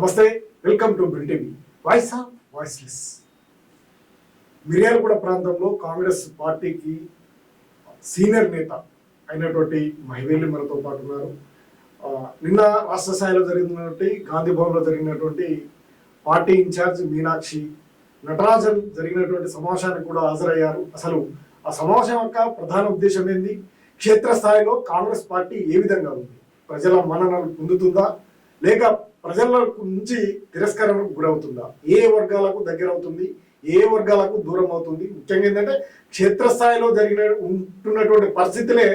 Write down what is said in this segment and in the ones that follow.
నమస్తే welcome to bill TV. Voice of voiceless. Miryalaguda ప్రాంతంలో కాంగ్రెస్ పార్టీకి సీనియర్ నేత అయినటువంటి మహివేలి మనతో పాటు ఉన్నారు. నిన్న రాష్ట్ర స్థాయిలో జరిగినటువంటి గాంధీ భవన్లో జరిగినటువంటి పార్టీ ఇన్ఛార్జ్ మీనాక్షి నటరాజన్ జరిగినటువంటి సమావేశానికి కూడా హాజరయ్యారు. అసలు ఆ సమావేశం యొక్క ప్రధాన ఉద్దేశం ఏంది? క్షేత్రస్థాయిలో కాంగ్రెస్ పార్టీ ఏ విధంగా ఉంది? ప్రజల మన్ననలు పొందుతుందా? లేక ప్రజల నుంచి తిరస్కరణకు గురవుతుందా? ఏ వర్గాలకు దగ్గర అవుతుంది? ఏ వర్గాలకు దూరం అవుతుంది? ముఖ్యంగా ఏంటంటే క్షేత్రస్థాయిలో జరిగిన ఉంటున్నటువంటి పరిస్థితులే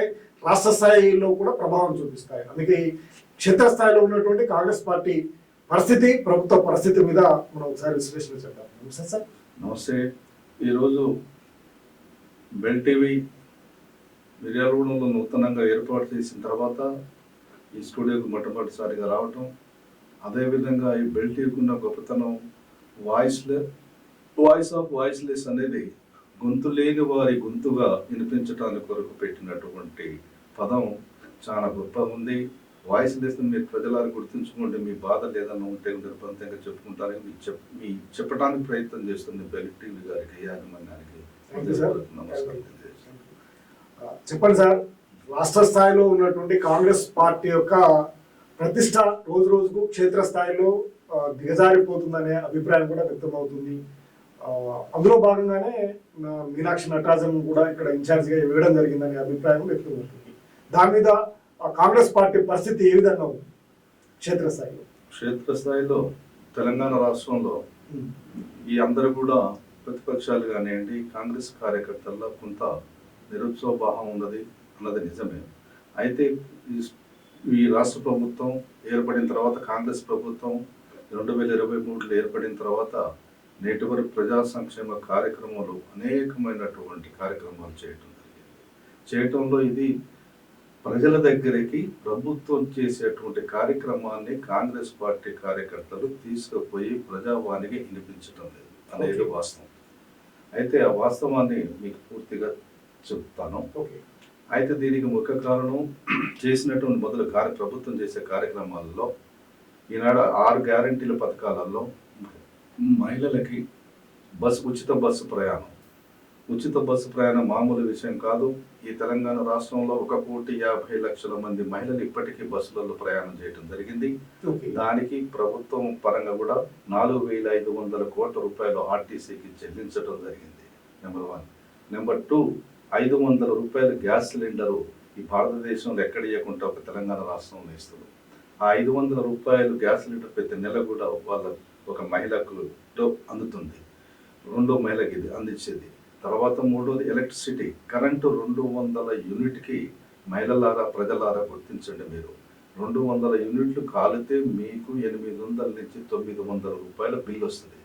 రాష్ట్ర స్థాయిలో కూడా ప్రభావం చూపిస్తాయి. అందుకే క్షేత్రస్థాయిలో ఉన్నటువంటి కాంగ్రెస్ పార్టీ పరిస్థితి ప్రభుత్వ పరిస్థితి మీద మనం ఒకసారి విశ్లేషణ చేద్దాం. నమస్తే సార్. నమస్తే. ఈరోజు బెల్ టీవీ మిర్యాలగూడెంలో నూతనంగా ఏర్పాటు చేసిన తర్వాత ఈ స్టూడియోకి మొట్టమొదటిసారిగా రావటం. అదేవిధంగా ఈ బెల్ టీవీకి ఉన్న గొప్పతనం వాయిస్లె వాయిస్ ఆఫ్ వాయిస్లెస్ అనేది గొంతు లేని వారి గొంతుగా వినిపించడానికి కొరకు పెట్టినటువంటి పదం చాలా గొప్ప ఉంది. వాయిస్ లెస్ మీరు ప్రజలారు గుర్తుంచుకోండి మీ బాధ ఏదైనా ఉంటే నిర్బంధంగా చెప్పుకుంటారని మీ చెప్ మీ చెప్పడానికి ప్రయత్నం చేస్తుంది బెల్ టీవీ గారికి యాజమాన్యానికి. నమస్కారం చెప్పండి సార్ రాష్ట్ర స్థాయిలో ఉన్నటువంటి కాంగ్రెస్ పార్టీ యొక్క ప్రతిష్ట రోజు రోజుకు క్షేత్ర స్థాయిలో ఆ, దిగజారిపోతుందనే అభిప్రాయం కూడా వ్యక్తమవుతుంది. అందులో భాగంగానే మీనాక్షి నటరాజన్ కూడా ఇక్కడ ఇన్ఛార్జ్గా ఇవ్వడం జరిగిందనే అభిప్రాయం వ్యక్తమవుతుంది. దాని మీద కాంగ్రెస్ పార్టీ పరిస్థితి ఏ విధంగా ఉంది? క్షేత్రస్థాయిలో. క్షేత్రస్థాయిలో తెలంగాణ రాష్ట్రంలో ఈ అందరూ కూడా ప్రతిపక్షాలు కానివ్వండి కాంగ్రెస్ కార్యకర్తల్లో కొంత నిరుత్సాహభావం ఉన్నది. అన్నది నిజమే. అయితే ఈ- రాష్ట్ర ప్రభుత్వం ఏర్పడిన తర్వాత కాంగ్రెస్ ప్రభుత్వం రెండు వేల ఇరవై మూడులో ఏర్పడిన తర్వాత నేటి వరకు ప్రజా సంక్షేమ కార్యక్రమాలు అనేకమైనటువంటి కార్యక్రమాలు చేయటం జరిగింది. చేయటంలో ఇది ప్రజల దగ్గరికి ప్రభుత్వం చేసేటువంటి కార్యక్రమాన్ని కాంగ్రెస్ పార్టీ కార్యకర్తలు తీసుకుపోయి ప్రజావాణికి వినిపించడం లేదు అనేది. వాస్తవం. అయితే ఆ వాస్తవాన్ని మీకు పూర్తిగా చెప్తాను. ఓకే. అయితే దీనికి ముఖ్య కారణం చేసినటువంటి మొదలు కార్య ప్రభుత్వం చేసే కార్యక్రమాలలో ఈనాడు ఆరు గ్యారంటీల పథకాలలో మహిళలకి బస్సు ఉచిత బస్సు ప్రయాణం. ఉచిత బస్సు ప్రయాణం మామూలు విషయం కాదు. ఈ తెలంగాణ రాష్ట్రంలో ఒక కోటి యాభై లక్షల మంది మహిళలు ఇప్పటికీ బస్సులలో ప్రయాణం చేయడం జరిగింది. దానికి ప్రభుత్వం పరంగా కూడా నాలుగు వేల ఐదు వందల కోట్ల రూపాయలు ఆర్టీసీకి చెల్లించడం జరిగింది. Number one. నెంబర్ టూ ఐదు వందల రూపాయల గ్యాస్ సిలిండరు ఈ భారతదేశంలో ఎక్కడ ఇవ్వకుండా ఒక తెలంగాణ రాష్ట్రంలో ఇస్తుంది ఆ ఐదు వందల రూపాయలు గ్యాస్ సిలిండర్ ప్రతి నెల కూడా వాళ్ళ ఒక మహిళకు అందుతుంది. రెండో మహిళకి ఇది అందించేది. తర్వాత మూడోది ఎలక్ట్రిసిటీ. కరెంటు రెండు వందల యూనిట్కి మహిళలారా ప్రజలారా గుర్తించండి మీరు. రెండు వందల యూనిట్లు కాలితే మీకు ఎనిమిది వందల నుంచి తొమ్మిది వందల రూపాయల బిల్లు వస్తుంది.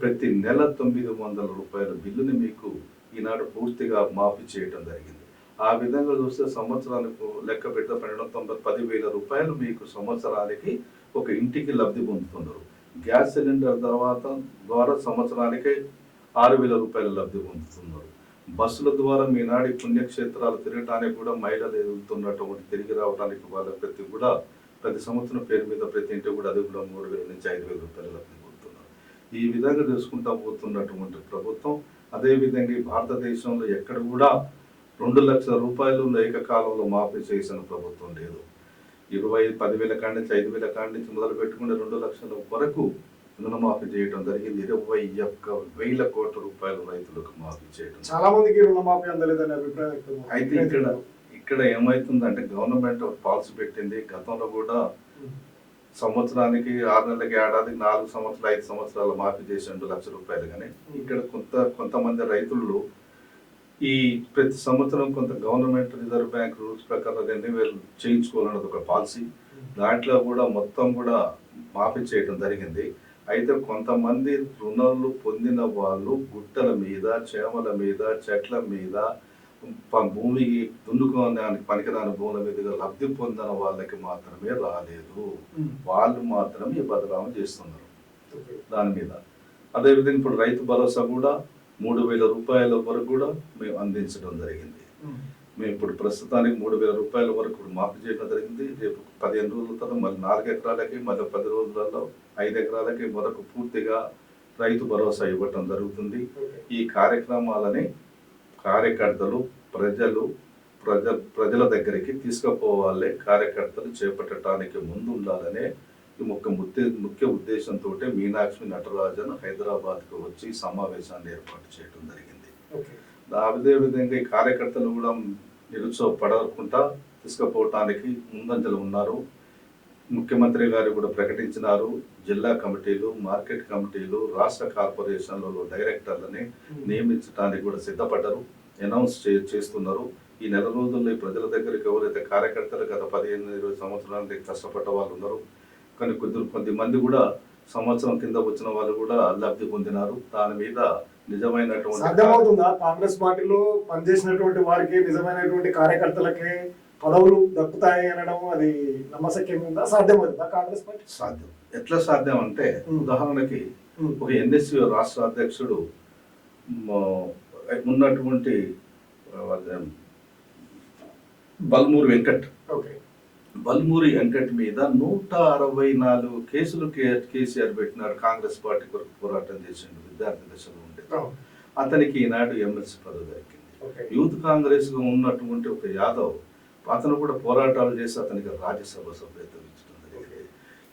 ప్రతి నెల తొమ్మిది వందల రూపాయల బిల్లుని మీకు ఈనాడు పూర్తిగా మాఫీ చేయటం జరిగింది. ఆ విధంగా చూస్తే సంవత్సరానికి లెక్క పెడితే పన్నెండు తొంభై పదివేల రూపాయలు మీకు సంవత్సరానికి ఒక ఇంటికి లబ్ధి పొందుతున్నారు. గ్యాస్ సిలిండర్ తర్వాత ద్వారా సంవత్సరానికి ఆరు వేల రూపాయల లబ్ధి పొందుతున్నారు. బస్సుల ద్వారా మీ నాడి పుణ్యక్షేత్రాలు తిరగటానికి కూడా మహిళలు ఎదుగుతున్నటువంటి తిరిగి రావడానికి వాళ్ళ ప్రతి కూడా ప్రతి సంవత్సరం పేరు మీద ప్రతి ఇంటి కూడా అది కూడా మూడు వేల నుంచి ఐదు వేల రూపాయల లబ్ధి పొందుతున్నారు. ఈ విధంగా చూసుకుంటా పోతున్నటువంటి ప్రభుత్వం అదేవిధంగా ఈ భారతదేశంలో ఎక్కడ కూడా రెండు లక్షల రూపాయలు ఏకకాలంలో మాఫీ చేసిన ప్రభుత్వం లేదు. ఇరవై పదివేల కాడి నుంచి ఐదు వేల కాడి నుంచి మొదలు పెట్టుకుని రెండు లక్షల వరకు రుణమాఫీ చేయడం జరిగింది. ఇరవై ఒక్క వేల కోట్ల రూపాయలు రైతులకు మాఫీ చేయడం. చాలా మందికి రుణమాఫీ అందలేదనే అభిప్రాయం. అయితే ఇక్కడ ఇక్కడ ఏమైతుందంటే గవర్నమెంట్ పాలసీ పెట్టింది. గతంలో కూడా సంవత్సరానికి ఆరు నెలలకి ఏడాదికి నాలుగు సంవత్సరాలు ఐదు సంవత్సరాలు మాఫీ చేసి రెండు లక్షల రూపాయలు కానీ ఇక్కడ కొంత కొంతమంది రైతులు ఈ ప్రతి సంవత్సరం కొంత గవర్నమెంట్ రిజర్వ్ బ్యాంక్ రూల్స్ ప్రకారం రెండు చేయించుకోవాలన్నది ఒక పాలసీ. దాంట్లో కూడా మొత్తం కూడా మాఫీ చేయడం జరిగింది. అయితే కొంతమంది రుణాలు పొందిన వాళ్ళు గుట్టల మీద చేమల మీద చెట్ల మీద భూమికి దున్నుకోవడానికి పనికిరాని భూముల మీదుగా లబ్ధి పొందిన వాళ్ళకి మాత్రమే రాలేదు. వాళ్ళు మాత్రమే ఈ బదలాం చేస్తున్నారు. దాని మీద. అదేవిధంగా ఇప్పుడు రైతు భరోసా కూడా మూడు వేల రూపాయల వరకు కూడా మేము అందించడం జరిగింది. మేము ఇప్పుడు ప్రస్తుతానికి మూడు వేల రూపాయల వరకు మాఫీ చేయడం జరిగింది. రేపు పదిహేను రోజుల తర్వాత మళ్ళీ నాలుగు ఎకరాలకి మళ్ళీ పది రోజులలో ఐదు ఎకరాలకి మరొక పూర్తిగా రైతు భరోసా ఇవ్వటం జరుగుతుంది. ఈ కార్యక్రమాలని కార్యకర్తలు ప్రజలు ప్రజ ప్రజల దగ్గరికి తీసుకుపోవాలి కార్యకర్తలు చేపట్టడానికి ముందు ఉండాలనే ఈ ముఖ్య ముఖ్య ముఖ్య ఉద్దేశంతో మీనాక్షి నటరాజన్ హైదరాబాద్కు వచ్చి సమావేశాన్ని ఏర్పాటు చేయడం జరిగింది. అదే విధంగా ఈ కార్యకర్తలు కూడా నిరుత్సాహపడకుండా తీసుకుపోవటానికి ముందంజలు ఉన్నారు. ముఖ్యమంత్రి గారు కూడా ప్రకటించినారు. జిల్లా కమిటీలు మార్కెట్ కమిటీలు రాష్ట్ర కార్పొరేషన్లలో డైరెక్టర్లని నియమించడానికి కూడా సిద్ధపడ్డారు. అనౌన్స్ చేస్తున్నారు. ఈ నెల రోజుల్లో ఈ ప్రజల దగ్గరికి ఎవరైతే కార్యకర్తలు గత పదిహేను ఇరవై సంవత్సరాల కష్టపడ్డ వాళ్ళు ఉన్నారు కానీ కొద్ది కొద్దిమంది కూడా సంవత్సరం కింద వచ్చిన వాళ్ళు కూడా లబ్ధి పొందినారు. దాని మీద నిజమైనటువంటి కాంగ్రెస్ పార్టీలో పనిచేసినటువంటి వారికి నిజమైనటువంటి కార్యకర్తలకే పదవులు దక్కుతాయి అనడం అది నమ్మశక్యం ఉందా? సాధ్యమవుతుందా కాంగ్రెస్ పార్టీ? సాధ్యం. ఎట్లా సాధ్యం అంటే. ఉదాహరణకి. ఒక ఎన్ఎస్యు రాష్ట్ర అధ్యక్షుడు ఉన్నటువంటి బల్మూరి వెంకట్. ఓకే. బల్మూరి వెంకట్ మీద నూట అరవై నాలుగు కేసులు కేసీఆర్ పెట్టినాడు కాంగ్రెస్ పార్టీ కొరకు పోరాటం చేసిండు విద్యార్థి దశలో ఉండే అతనికి ఈనాడు ఎమ్మెల్సీ పదవి దక్కింది. ఓకే. యూత్ కాంగ్రెస్లో ఉన్నటువంటి ఒక యాదవ్ అతను కూడా పోరాటాలు చేసి అతనికి రాజ్యసభ సభ్యత్వం ఇచ్చడం జరిగింది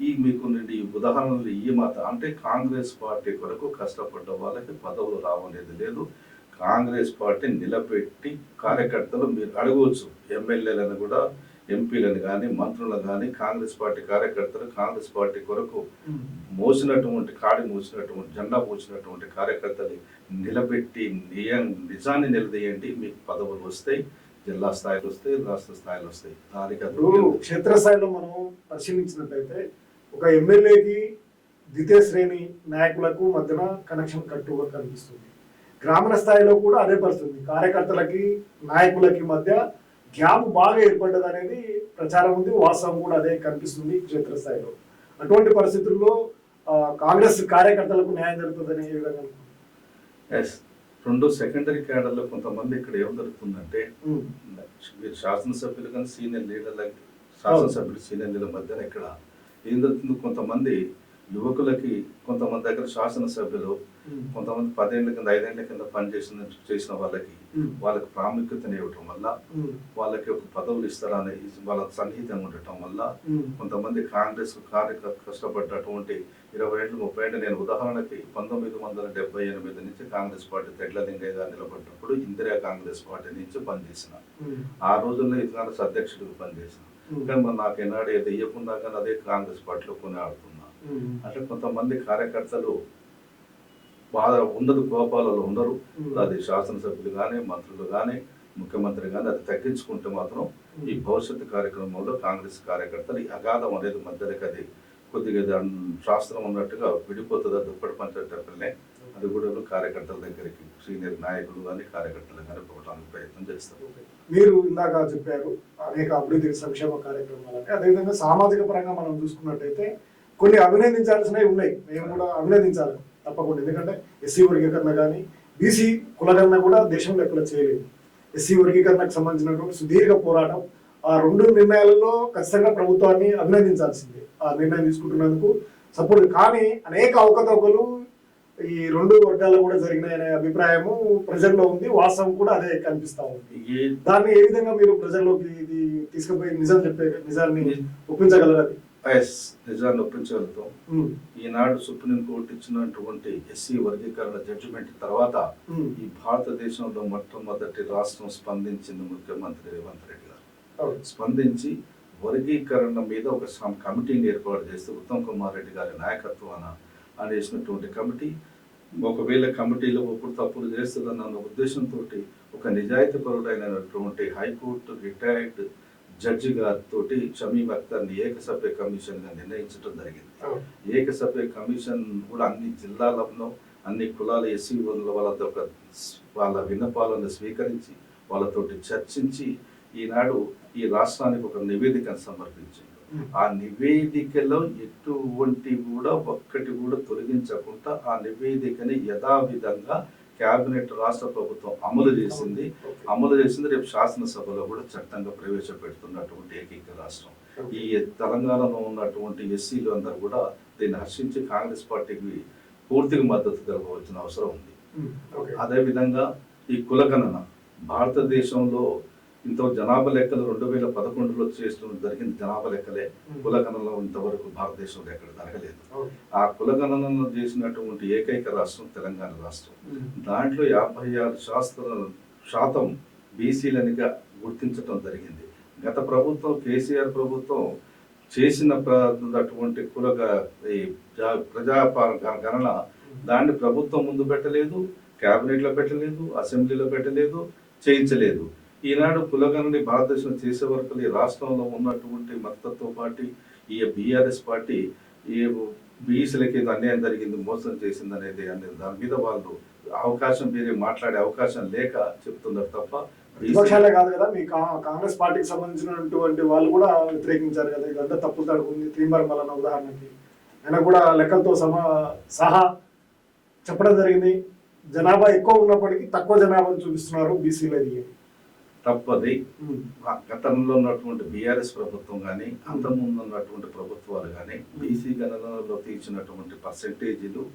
ఈ మీకు నుండి ఈ ఉదాహరణలు ఈ మాత అంటే కాంగ్రెస్ పార్టీ కొరకు కష్టపడ్డ వాళ్ళకి పదవులు రావనేది లేదు. కాంగ్రెస్ పార్టీ నిలబెట్టి కార్యకర్తలు మీరు అడగవచ్చు. ఎమ్మెల్యేలను కూడా ఎంపీలను కానీ మంత్రులను కానీ కాంగ్రెస్ పార్టీ కార్యకర్తలు కాంగ్రెస్ పార్టీ కొరకు ఉమ్. మోసినటువంటి కాడి మోసినటువంటి జెండా మోసినటువంటి కార్యకర్తలు నిలబెట్టి నియ నిజాన్ని నిలదీయండి. మీకు పదవులు వస్తాయి జిల్లా స్థాయిలో వస్తాయి రాష్ట్ర స్థాయిలో వస్తాయి. దానికి క్షేత్రస్థాయిలో మనం పరిశీలించినట్లయితే ఒక ఎమ్మెల్యేకి ద్వితీయ శ్రేణి నాయకులకు మధ్యన కనెక్షన్ కట్టుగా కనిపిస్తుంది. గ్రామీణ స్థాయిలో కూడా అదే పరిస్థితి. కార్యకర్తలకి నాయకులకి మధ్య గ్యాప్ బాగా ఏర్పడ్డది అనేది ప్రచారం ఉంది వాస్తవం కూడా అదే కనిపిస్తుంది క్షేత్రస్థాయిలో. అటువంటి పరిస్థితుల్లో కాంగ్రెస్ కార్యకర్తలకు న్యాయం జరుగుతుందని ఏ విధంగా? ఎస్ రెండు సెకండరీ క్యాడర్లో కొంతమంది ఇక్కడ ఏం జరుగుతుందంటే మీరు శాసనసభ్యులు కానీ సీనియర్ లీడర్ల శాసనసభ్యులు సీనియర్ లీడర్ల మధ్యన ఇక్కడ ఏం జరుగుతుంది కొంతమంది యువకులకి కొంతమంది దగ్గర శాసనసభ్యులు కొంతమంది పదేళ్ళ కింద ఐదేళ్ళ కింద పనిచేసిన చేసిన వాళ్ళకి ఉమ్, వాళ్ళకి ప్రాముఖ్యతని ఇవ్వటం వల్ల ఉమ్, వాళ్ళకి ఒక పదవులు ఇస్తారని వాళ్ళ సన్నిహితంగా ఉండటం వల్ల కొంతమంది కాంగ్రెస్ కార్య కష్టపడ్డటువంటి ఇరవై ఏళ్ళు ముప్పై ఏళ్ళు నేను ఉదాహరణకి పంతొమ్మిది వందల డెబ్బై ఎనిమిది నుంచి కాంగ్రెస్ పార్టీ తెడ్ల లింగయ్య నిలబడ్డప్పుడు ఇందిరా కాంగ్రెస్ పార్టీ నుంచి పనిచేసిన. ఆ రోజుల్లో ఇది కాంగ్రెస్ అధ్యక్షుడిగా పనిచేసిన. కానీ మరి నాకు ఎన్నాడు ఏది ఇవ్వకుండా కానీ అదే కాంగ్రెస్ పార్టీలో కొని ఆడుతున్నా ఉమ్, అట్లా కొంతమంది కార్యకర్తలు బాధ ఉండదు కోపాలలో ఉండరు. అది శాసనసభ్యులు కానీ మంత్రులు కానీ ముఖ్యమంత్రి కానీ అది తగ్గించుకుంటే మాత్రం ఈ భవిష్యత్తు కార్యక్రమంలో కాంగ్రెస్ కార్యకర్తలు ఈ అగాధం అనేది మధ్యలోకి అది కొద్దిగా దాని శాస్త్రం ఉన్నట్టుగా విడిపోతుంది దుప్పటి పంచేటప్పుడే అది కూడా కార్యకర్తల దగ్గరికి సీనియర్ నాయకులు కానీ కార్యకర్తలు కానీ పోవడానికి ప్రయత్నం చేస్తారు. మీరు ఇందాక చెప్పారు అనేక అభివృద్ధి సంక్షేమ కార్యక్రమాలని అదేవిధంగా సామాజిక పరంగా మనం చూసుకున్నట్టయితే కొన్ని అభినందించాల్సినవి ఉన్నాయి. మేము కూడా అభినందించాలి. తప్పకుండా. ఎందుకంటే ఎస్సీ వర్గీకరణ కానీ బీసీ కులగణన కూడా దేశంలో ఎక్కడ చేయలేదు. ఎస్సీ వర్గీకరణకు సంబంధించినటువంటి సుదీర్ఘ పోరాటం ఆ రెండు నిర్ణయాలలో ఖచ్చితంగా ప్రభుత్వాన్ని అభినందించాల్సిందే. ఆ నిర్ణయం తీసుకుంటున్నందుకు సపోర్ట్. కానీ అనేక అవకతవకలు ఈ రెండు వర్గాల్లో కూడా జరిగినాయనే అభిప్రాయము ప్రజల్లో ఉంది. వాస్తవం కూడా అదే కనిపిస్తా ఉంది. దాన్ని ఏ విధంగా మీరు ప్రజల్లోకి ఇది తీసుకుపోయి నిజం చెప్పే నిజాన్ని ఒప్పించగలరు ఎస్ నిజాన్ని ఒప్పించగలుగుతాం. ఈనాడు సుప్రీంకోర్టు ఇచ్చినటువంటి ఎస్సీ వర్గీకరణ జడ్జిమెంట్ తర్వాత ఈ భారతదేశంలో మొట్టమొదటి రాష్ట్రం స్పందించింది ముఖ్యమంత్రి రేవంత్ రెడ్డి గారు. స్పందించి వర్గీకరణ మీద ఒక కమిటీని ఏర్పాటు చేస్తూ ఉత్తమ్ కుమార్ రెడ్డి గారి నాయకత్వాన అనేసినటువంటి కమిటీ ఒకవేళ కమిటీలో ఒప్పుడు తప్పులు చేస్తుందన్న ఉద్దేశంతో ఒక నిజాయితీ పరుడైనటువంటి హైకోర్టు రిటైర్డ్ జడ్జి గారితో షమీం అఖ్తర్ని ఏకసభ్య కమిషన్గా నిర్ణయించడం జరిగింది. ఏకసభ్య కమిషన్ కూడా అన్ని జిల్లాలలో అన్ని కులాల ఎస్సీ వాళ్ళతో వాళ్ళ విన్నపాలను స్వీకరించి వాళ్ళతోటి చర్చించి ఈనాడు ఈ రాష్ట్రానికి ఒక నివేదికను సమర్పించింది. ఆ నివేదికలో ఎటువంటి కూడా ఒక్కటి కూడా తొలగించకుండా ఆ నివేదికని యథావిధంగా క్యాబినెట్ రాష్ట్ర ప్రభుత్వం అమలు చేసింది. అమలు చేసింది రేపు శాసనసభలో కూడా చట్టంగా ప్రవేశపెడుతున్నటువంటి ఏకైక రాష్ట్రం. ఈ తెలంగాణలో ఉన్నటువంటి ఎస్సీలు అందరూ కూడా దీన్ని హర్షించి కాంగ్రెస్ పార్టీకి పూర్తిగా మద్దతు తెలపవలసిన అవసరం ఉంది. అదేవిధంగా ఈ కులగణన భారతదేశంలో ఇంత జనాభా లెక్కలు రెండు వేల పదకొండులో చేసిన జరిగిన జనాభా లెక్కలే కులగణనలో ఇంతవరకు భారతదేశంలో ఎక్కడ జరగలేదు. ఆ కులగణనను చేసినటువంటి ఏకైక రాష్ట్రం తెలంగాణ రాష్ట్రం. దాంట్లో యాభై ఆరు శాస్త్ర శాతం బీసీలనిగా గుర్తించడం జరిగింది. గత ప్రభుత్వం కేసీఆర్ ప్రభుత్వం చేసిన అటువంటి కుల ఈ ప్రజా గణన దాన్ని ప్రభుత్వం ముందు పెట్టలేదు క్యాబినెట్లో పెట్టలేదు అసెంబ్లీలో పెట్టలేదు చేయించలేదు. ఈనాడు కులగణని భారతదేశం చేసే వరకు ఈ రాష్ట్రంలో ఉన్నటువంటి మద్దతు పార్టీ ఈ బీఆర్ఎస్ పార్టీ ఈ బీఈసీలకి అన్యాయం జరిగింది మోసం చేసింది అనేది అనేది దాని మీద వాళ్ళు అవకాశం వేరే మాట్లాడే అవకాశం లేక చెప్తున్నారు తప్ప విపక్షాలే కాదు కదా మీ కా- కాంగ్రెస్ పార్టీకి సంబంధించినటువంటి వాళ్ళు కూడా వ్యతిరేకించారు కదా ఇదంతా తప్పు తడుకుంది తీన్మర్ మల్లన్న ఉదాహరణకి. ఆయన కూడా లెక్కలతో సమా సహా చెప్పడం జరిగింది. జనాభా ఎక్కువ ఉన్నప్పటికీ తక్కువ జనాభాను చూపిస్తున్నారు బీసీలది. తప్పది. గతంలో ఉన్నటువంటి బీఆర్ఎస్ ప్రభుత్వం కానీ అంతకుముందు ఉన్నటువంటి ప్రభుత్వాలు కానీ బీసీ గణనలో తీర్చినటువంటి పర్సెంటేజీలు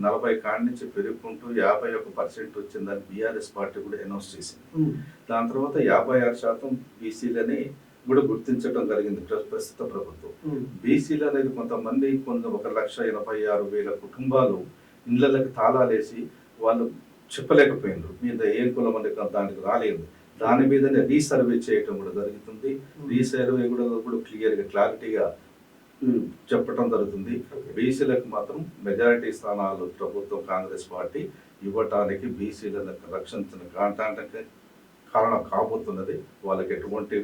నలభై కాడి నుంచి పెరుగుకుంటూ యాభై ఒక పర్సెంట్ వచ్చిందని బీఆర్ఎస్ పార్టీ కూడా అనౌన్స్ చేసింది. దాని తర్వాత యాభై ఆరు శాతం బీసీలని కూడా గుర్తించడం జరిగింది ప్ర- ప్రస్తుత ప్రభుత్వం. బీసీలు అనేది కొంతమంది కొంత ఒక లక్ష ఎనభై ఆరు వేల కుటుంబాలు ఇళ్ళకి తాళాలేసి వాళ్ళు చెప్పలేకపోయినారు. మీద ఏ కులం అనేది దానికి రాలేదు. దాని మీదనే రీసర్వే చేయటం కూడా జరుగుతుంది. రీసర్వే కూడా కూడా క్లియర్గా క్లారిటీగా చెప్పటం జరుగుతుంది. బీసీలకు మాత్రం మెజారిటీ స్థానాలు ప్రభుత్వం కాంగ్రెస్ పార్టీ ఇవ్వటానికి బీసీలను రక్షించిన కాంటానికి కారణం కాబోతున్నది. వాళ్ళకి ఎటువంటి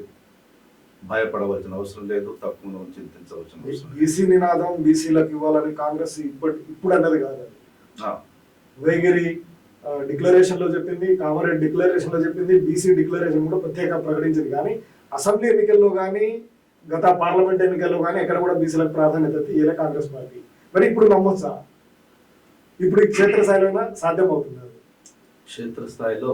భయపడవలసిన అవసరం లేదు. తక్కువ చింతించవలసిన అవసరం బీసీ నినాదం బీసీలకు ఇవ్వాలని కాంగ్రెస్ ఇప్పటి ఇప్పుడు అన్నది కాదు అది. డిక్లరేషన్లో చెప్పింది కామారెడ్డి డిక్లరేషన్లో చెప్పింది బీసీ డిక్లరేషన్ కూడా ప్రత్యేకంగా ప్రకటించింది. కానీ అసెంబ్లీ ఎన్నికల్లో కానీ గత పార్లమెంట్ ఎన్నికల్లో కానీ ఎక్కడ కూడా బీసీలకు ప్రాధాన్యత ఇయ్యలే కాంగ్రెస్ పార్టీ. మరి ఇప్పుడు నమ్మొచ్చా? ఇప్పుడు ఈ క్షేత్రస్థాయిలో సాధ్యం అవుతుంది. క్షేత్రస్థాయిలో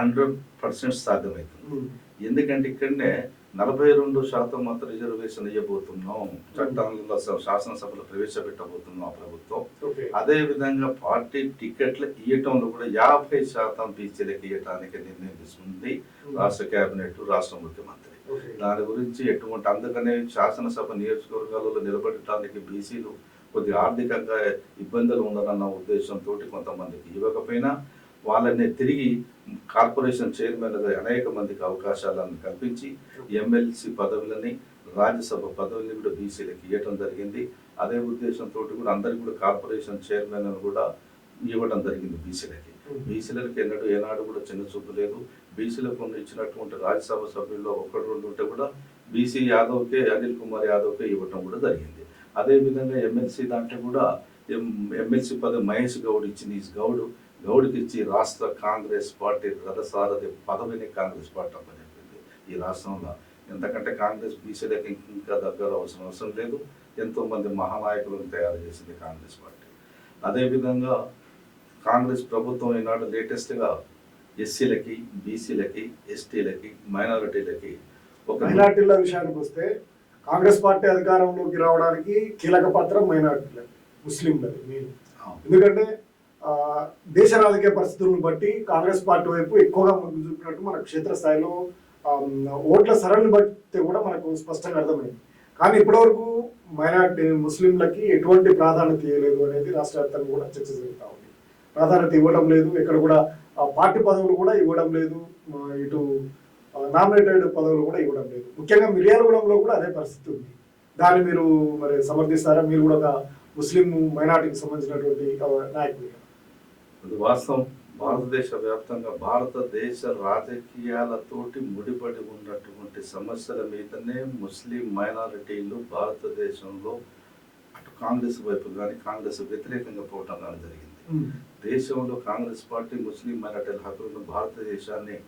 హండ్రెడ్ పర్సెంట్ సాధ్యమవుతుంది. ఎందుకంటే ఇక్కడనే నలభై రెండు శాతం మాత్రం రిజర్వేషన్ ఇవ్వబోతున్నాం. చట్టాలలో స- శాసనసభలో ప్రవేశపెట్టబోతున్నాం ప్రభుత్వం. అదే విధంగా పార్టీ టికెట్లు ఇవ్వటంలో కూడా యాభై శాతం బీసీలకు ఇవ్వటానికి నిర్ణయం తీసుకుంది రాష్ట్ర కేబినెట్ రాష్ట్ర ముఖ్యమంత్రి. దాని గురించి ఎటువంటి అందుకనే శాసనసభ నియోజకవర్గాలలో నిలబడటానికి బీసీలు కొద్దిగా ఆర్థికంగా ఇబ్బందులు ఉందన్న ఉద్దేశంతో కొంతమందికి ఇవ్వకపోయినా వాళ్ళని తిరిగి కార్పొరేషన్ చైర్మన్గా అనేక మందికి అవకాశాలను కల్పించి ఎమ్మెల్సీ పదవులని రాజ్యసభ పదవుల్ని కూడా బీసీలకు ఇవ్వటం జరిగింది. అదే ఉద్దేశంతో కూడా అందరికి కూడా కార్పొరేషన్ చైర్మన్ కూడా ఇవ్వడం జరిగింది బీసీలకి. బీసీలకు ఎన్నడూ ఏనాడు కూడా చిన్న చూపు లేదు. బీసీలకు ఇచ్చినటువంటి రాజ్యసభ సభ్యుల్లో ఒకటి రెండు ఉంటే కూడా బీసీ యాదవ్కే అనిల్ కుమార్ యాదవ్కే ఇవ్వటం కూడా జరిగింది. అదే విధంగా ఎమ్మెల్సీ దాంట్లో కూడా ఎమ్మెల్సీ పదవి మహేష్ గౌడ్ ఇచ్చిన గౌడ్ గౌడ్కి ఇచ్చి రాష్ట్ర కాంగ్రెస్ పార్టీ రథసారథి పదవిని కాంగ్రెస్ పార్టీ అప్పచెప్పింది. ఈ రాష్ట్రంలో ఎందుకంటే కాంగ్రెస్ బీసీలకు ఇంకా దగ్గర అవసరం అవసరం లేదు. ఎంతో మంది మహానాయకులను తయారు చేసింది కాంగ్రెస్ పార్టీ. అదేవిధంగా కాంగ్రెస్ ప్రభుత్వం ఈనాడు లేటెస్ట్గా ఎస్సీలకి బీసీలకి ఎస్టీలకి మైనారిటీలకి ఒక మైనార్టీల విషయానికి వస్తే కాంగ్రెస్ పార్టీ అధికారంలోకి రావడానికి కీలక పాత్ర మైనార్టీలది ముస్లింలది మెయిన్. ఎందుకంటే దేశ రాజకీయ పరిస్థితులను బట్టి కాంగ్రెస్ పార్టీ వైపు ఎక్కువగా ముందు చూపినట్టు మన క్షేత్రస్థాయిలో ఓట్ల సరళిని బట్టి కూడా మనకు స్పష్టంగా అర్థమైంది. కానీ ఇప్పటివరకు మైనార్టీ ముస్లింలకి ఎటువంటి ప్రాధాన్యత ఇవ్వలేదు అనేది రాష్ట్ర వ్యాప్తంగా కూడా చర్చ జరుగుతూ ఉంది. ప్రాధాన్యత ఇవ్వడం లేదు ఇక్కడ కూడా ఆ, పార్టీ పదవులు కూడా ఇవ్వడం లేదు ఇటు నామినేటెడ్ పదవులు కూడా ఇవ్వడం లేదు. ముఖ్యంగా మిర్యాలగూడెంలో కూడా అదే పరిస్థితి ఉంది. దాన్ని మీరు మరి సమర్థిస్తారా? మీరు కూడా ఒక ముస్లిం మైనార్టీకి సంబంధించినటువంటి ఆ, నాయకుడిగా. ఇది వాస్తవం. భారతదేశ వ్యాప్తంగా భారతదేశ రాజకీయాలతోటి ముడిపడి ఉన్నటువంటి సమస్యల మీదనే ముస్లిం మైనారిటీలు భారతదేశంలో అటు కాంగ్రెస్ వైపు కానీ కాంగ్రెస్ వ్యతిరేకంగా పోవటం కానీ జరిగింది. దేశంలో కాంగ్రెస్ పార్టీ ముస్లిం మైనార్టీల హక్కులను భారతదేశాన్ని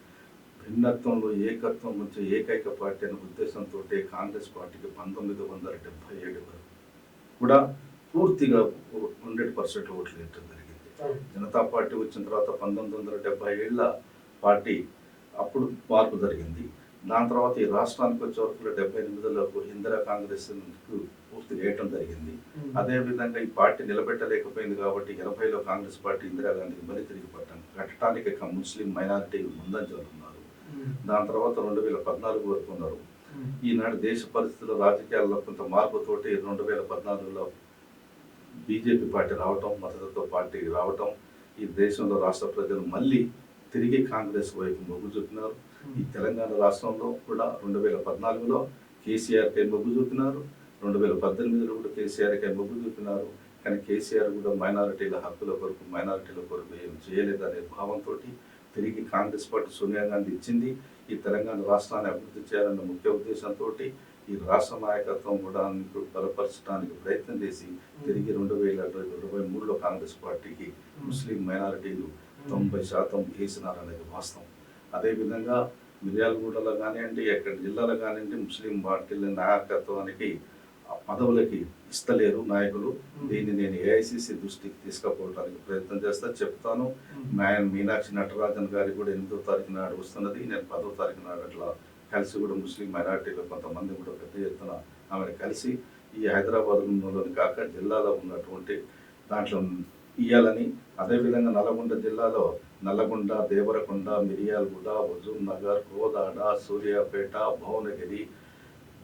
భిన్నత్వంలో ఏకత్వం నుంచి ఏకైక పార్టీ అనే ఉద్దేశంతో కాంగ్రెస్ పార్టీకి పంతొమ్మిది వందల డెబ్బై ఏడు వరకు కూడా పూర్తిగా హండ్రెడ్ పర్సెంట్ ఓట్లు జరిగింది. జనతా పార్టీ వచ్చిన తర్వాత పంతొమ్మిది వందల డెబ్బై ఏళ్ళ పార్టీ అప్పుడు మార్పు జరిగింది. దాని తర్వాత ఈ రాష్ట్రానికి వచ్చే వరకు డెబ్బై ఎనిమిదిలో ఇందిరా కాంగ్రెస్ పూర్తి వేయటం జరిగింది. అదే విధంగా ఈ పార్టీ నిలబెట్టలేకపోయింది కాబట్టి ఎనభైలో కాంగ్రెస్ పార్టీ ఇందిరాగాంధీకి మళ్ళీ తిరిగి పట్టాను కట్టడానికి ఇక ముస్లిం మైనారిటీ ముందంజలు ఉన్నారు దాని తర్వాత రెండు వేల పద్నాలుగు వరకు ఉన్నారు. ఈనాడు దేశ పరిస్థితుల్లో రాజకీయాల్లో కొంత మార్పుతోటి రెండు వేల పద్నాలుగులో బీజేపీ పార్టీ రావటం మద్దతుతో పార్టీ రావటం ఈ దేశంలో రాష్ట్ర ప్రజలు మళ్ళీ తిరిగి కాంగ్రెస్ వైపు మొగ్గు చూపినారు. ఈ తెలంగాణ రాష్ట్రంలో కూడా రెండు వేల పద్నాలుగులో కేసీఆర్కే మొగ్గు చూపినారు. రెండు వేల పద్దెనిమిదిలో కూడా కేసీఆర్కే మొగ్గు చూపినారు. కానీ కేసీఆర్ కూడా మైనారిటీల హక్కుల కొరకు మైనారిటీల కొరకు ఏం చేయలేదనే భావంతో తిరిగి కాంగ్రెస్ పార్టీ సోనియా గాంధీ ఇచ్చింది. ఈ తెలంగాణ రాష్ట్రాన్ని అభివృద్ధి చేయాలన్న ముఖ్య ఉద్దేశంతో ఈ రాష్ట్ర నాయకత్వం కూడా బలపరచడానికి ప్రయత్నం చేసి తిరిగి రెండు వేల ఇరవై మూడులో కాంగ్రెస్ పార్టీకి ముస్లిం మైనారిటీలు తొంభై శాతం వేసినారనేది వాస్తవం. అదేవిధంగా మిర్యాలగూడలో కానివ్వండి ఎక్కడ జిల్లాలో కానివ్వండి ముస్లిం పార్టీల నాయకత్వానికి ఆ పదవులకి ఇస్తలేరు నాయకులు. దీన్ని నేను ఏఐసిసి దృష్టికి తీసుకుపోవడానికి ప్రయత్నం చేస్తా చెప్తాను. మీనాక్షి నటరాజన్ గారి కూడా ఎనిమిదో తారీఖు నాడు వస్తున్నది. నేను పదో తారీఖు నాడు అట్లా కలిసి కూడా ముస్లిం మైనారిటీలో కొంతమంది కూడా పెద్ద ఎత్తున ఆమెను కలిసి ఈ హైదరాబాద్లోని కాక జిల్లాలో ఉన్నటువంటి దాంట్లో ఇయ్యాలని. అదేవిధంగా నల్గొండ జిల్లాలో నల్లగొండ దేవరకొండ మిరియాలగూడ హుజూర్ నగర్ కోదాడ సూర్యాపేట భువనగిరి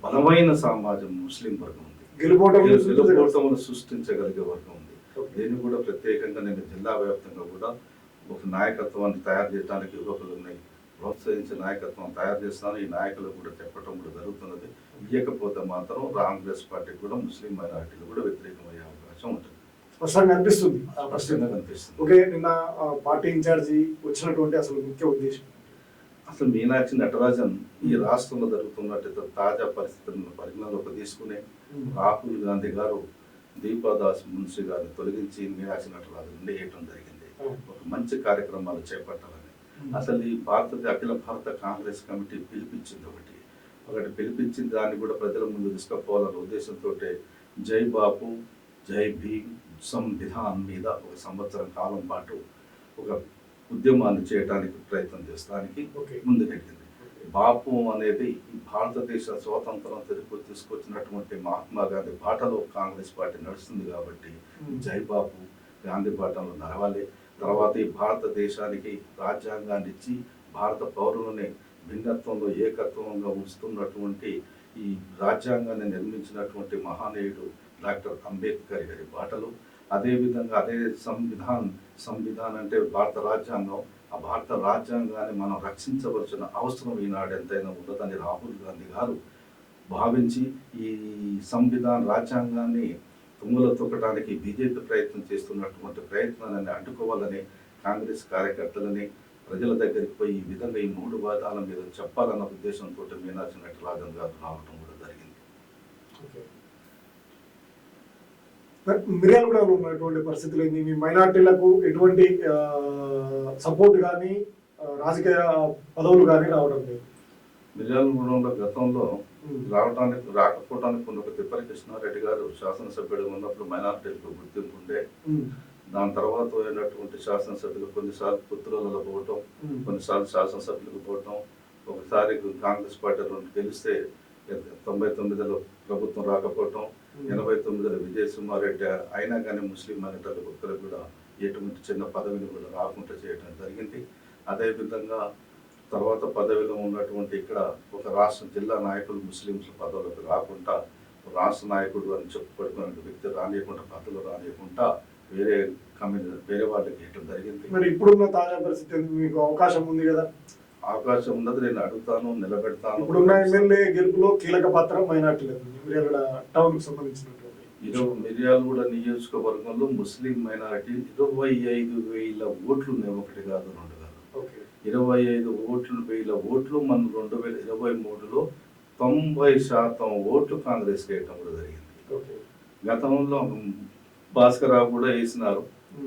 బలమైన సమాజం ముస్లిం వర్గం ఉంది. గెలుపోటములు సృష్టించగలిగే వర్గం ఉంది. దీన్ని కూడా ప్రత్యేకంగా నేను జిల్లా వ్యాప్తంగా కూడా ఒక నాయకత్వాన్ని తయారు చేయడానికి యువకులని ప్రోత్సహించే నాయకత్వం తయారు చేస్తాను ఈ నాయకులు కూడా చెప్పడం కూడా జరుగుతున్నది. ఇవ్వకపోతే మాత్రం కాంగ్రెస్ పార్టీకి కూడా ముస్లిం మైనారిటీలు కూడా వ్యతిరేకమయ్యే అవకాశం ఉంటుంది. స్పష్టంగా అనిపిస్తుంది. స్పష్టంగా కనిపిస్తుంది ఓకే నిన్న పార్టీ ఇన్ఛార్జి వచ్చినటువంటి అసలు ముఖ్య ఉద్దేశం? అసలు మీనాక్షి నటరాజన్ ఈ రాష్ట్రంలో జరుగుతున్నట్టు తాజా పరిస్థితులను పరిగణలోకి తీసుకుని రాహుల్ గాంధీ గారు దీపాదాస్ మున్షి గారిని తొలగించి మీనాక్షి నటరాజన్ వేయటం జరిగింది. ఒక మంచి కార్యక్రమాలు చేపట్టాలని అసలు ఈ భారత అఖిల భారత కాంగ్రెస్ కమిటీ పిలిపించింది ఒకటి. ఒకటి పిలిపించింది దాన్ని కూడా ప్రజల ముందు తీసుకుపోవాలనే ఉద్దేశంతో జై బాపు జై భీమ్ సంవిధాన్ మీద ఒక సంవత్సరం కాలం పాటు ఒక ఉద్యమాన్ని చేయడానికి ప్రయత్నం చేస్తానికి ముందుకెళ్ళింది బాపు అనేది భారతదేశ స్వాతంత్రం తిరుగు తీసుకొచ్చినటువంటి మహాత్మా గాంధీ బాటలో కాంగ్రెస్ పార్టీ నడుస్తుంది కాబట్టి జై బాపు గాంధీ బాటలో నడవాలి. తర్వాత ఈ భారతదేశానికి రాజ్యాంగాన్ని ఇచ్చి భారత పౌరులని భిన్నత్వంలో ఏకత్వంగా ఉంచుతున్నటువంటి ఈ రాజ్యాంగాన్ని నిర్మించినటువంటి మహానీయుడు డాక్టర్ అంబేద్కర్ గారి బాటలు అదేవిధంగా అదే సంవిధాన్ సంవిధాన్ అంటే భారత రాజ్యాంగం. ఆ భారత రాజ్యాంగాన్ని మనం రక్షించవలసిన అవసరం ఈనాడు ఎంతైనా ఉన్నదని రాహుల్ గాంధీ గారు భావించి ఈ సంవిధాన్ రాజ్యాంగాన్ని తుంగలో తొక్కడానికి బీజేపీ ప్రయత్నం చేస్తున్నటువంటి ప్రయత్నాన్ని అడ్డుకోవాలని కాంగ్రెస్ కార్యకర్తలని ప్రజల దగ్గరికి పోయి ఈ విధంగా ఈ మూడు వాదాల మీద చెప్పాలన్న ఉద్దేశంతో మీనాక్షి నటరాజన్ గారు రావడం కూడా జరిగింది ఓకే. మరి మిర్యాలగూడలో ఉన్నటువంటి పరిస్థితులు ఏంది మీ మైనార్టీలకు ఎటువంటి సపోర్ట్ కానీ రాజకీయ పదవులు కానీ రావడం లేదు మిర్యాలగూడెంలో గతంలో. రావడానికి రాకపోవడానికి కొన్ని ఒక తిప్పని కృష్ణారెడ్డి గారు శాసనసభ్యుడిగా ఉన్నప్పుడు మైనార్టీలకు గుర్తింపు ఉండే. దాని తర్వాత అయినటువంటి శాసనసభ్యులు కొన్నిసార్లు పుత్రులలో పోవటం. కొన్నిసార్లు శాసనసభ్యులకు పోవటం ఒకసారి కాంగ్రెస్ పార్టీ రెండు గెలిస్తే తొంభై తొమ్మిదిలో ప్రభుత్వం రాకపోవటం ఎనభై తొమ్మిదిలో విజయసింహారెడ్డి అయినా కానీ ముస్లిం మైనార్టీల భక్తులకు కూడా ఎటువంటి చిన్న పదవిని కూడా రాకుండా చేయడం జరిగింది అదేవిధంగా తర్వాత పదవిలో ఉన్నటువంటి ఇక్కడ ఒక రాష్ట్ర జిల్లా నాయకులు ముస్లింస్ పదవులకు రాకుండా రాష్ట్ర నాయకుడు అని చెప్పుకోవడం వ్యక్తి రానియకుండా పదవులు రానియకుండా వేరే కమ్యూని వేరే వాళ్ళకి ఇవ్వడం జరిగింది. మరి ఇప్పుడున్న తాజా పరిస్థితి? మీకు అవకాశం ఉంది కదా? అవకాశం ఉన్నది నేను అడుగుతాను నిలబెడతాను. ఇప్పుడున్న ఎమ్మెల్యే గెలుపులో కీలక పాత్ర మైనార్టీలకు టౌన్కి సంబంధించినటువంటి ఇరవై మిర్యాలగూడ నియోజకవర్గంలో ముస్లిం మైనారిటీ ఇరవై ఐదు వేల ఓట్లు ఉన్నాయి ఒకటి కాదు రెండు కాదు. ఓకే. ఇరవై ఐదు ఓట్లు వేల ఓట్లు మనం రెండు వేల ఇరవై మూడులో తొంభై శాతం ఓట్లు కాంగ్రెస్ వేయటం కూడా జరిగింది గతంలో భాస్కరరావు కూడా వేసినారు.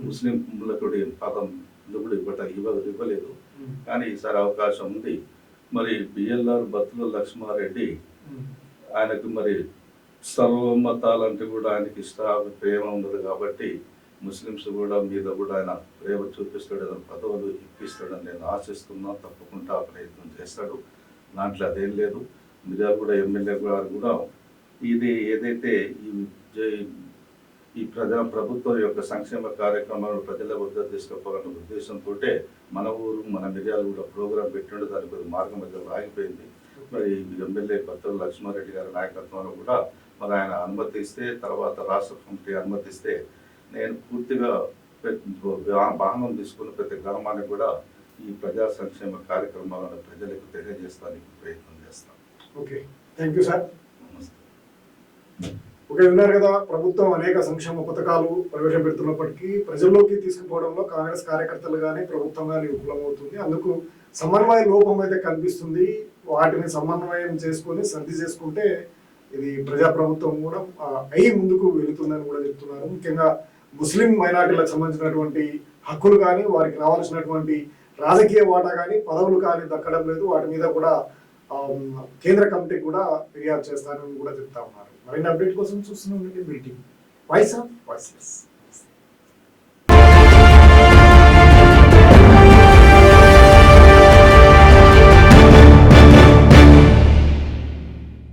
ముస్లింలకు పదం కూడా ఇవ్వట ఇవ్వ ఇవ్వలేదు. కానీ ఈసారి అవకాశం ఉంది మరి బిఎల్ఆర్ బత్తుల లక్ష్మారెడ్డి. ఆయనకు మరి సర్వమతాలంటే కూడా ఆయనకి ఇష్ట ప్రేమ ఉండదు కాబట్టి ముస్లిమ్స్ కూడా మీద కూడా ఆయన ప్రేమ చూపిస్తాడు ఏదైనా పదవులు ఇప్పిస్తాడని నేను ఆశిస్తున్నా తప్పకుండా ఆ ప్రయత్నం చేస్తాడు. దాంట్లో అదేం లేదు. మిర్యాల కూడా ఎమ్మెల్యే గారు కూడా ఇది ఏదైతే ఈ ఈ ప్రజా ప్రభుత్వం యొక్క సంక్షేమ కార్యక్రమాలను ప్రజల వద్ద తీసుకుపోవాలన్న ఉద్దేశంతో మన ఊరు మన మిర్యాలు కూడా ప్రోగ్రాం పెట్టిండు. దాని కొద్ది మార్గం మధ్య ఆగిపోయింది. మరి ఎమ్మెల్యే కొత్తల లక్ష్మారెడ్డి గారి నాయకత్వంలో కూడా మరి ఆయన అనుమతిస్తే తర్వాత రాష్ట్ర కమిటీ అనుమతిస్తే నేను పూర్తిగా ప్రతి వాహనం తీసుకుని ప్రతి గ్రామానికి కూడా ఈ ప్రజా సంక్షేమ కార్యక్రమాలను ప్రజలకు తెలియజేస్తానికి ప్రయత్నం చేస్తాను okay. Thank you sir okay విన్నారు కదా ప్రభుత్వం అనేక సంక్షేమ పథకాలు ప్రవేశపెడుతున్నప్పటికీ ప్రజల్లోకి తీసుకుపోవడంలో కాంగ్రెస్ కార్యకర్తలు కానీ ప్రభుత్వం కానీ విఫలమవుతుంది. అందుకు సమన్వయ లోపం అయితే కనిపిస్తుంది వాటిని సమన్వయం చేసుకొని సర్ది చేసుకుంటే ఇది ప్రజా ప్రభుత్వం కూడా అయి ముందుకు వెళుతుందని కూడా చెప్తున్నారు. ముఖ్యంగా ముస్లిం మైనార్టీలకు సంబంధించినటువంటి హక్కులు కానీ వారికి రావాల్సినటువంటి రాజకీయ వాటా కానీ పదవులు కానీ దక్కడం లేదు. వాటి మీద కూడా కేంద్ర కమిటీ కూడా ఫిర్యాదు చేస్తానని కూడా చెప్తా ఉన్నారు. మరిన్ని అప్డేట్ కోసం చూస్తున్నాం. మీటింగ్. Voice of voiceless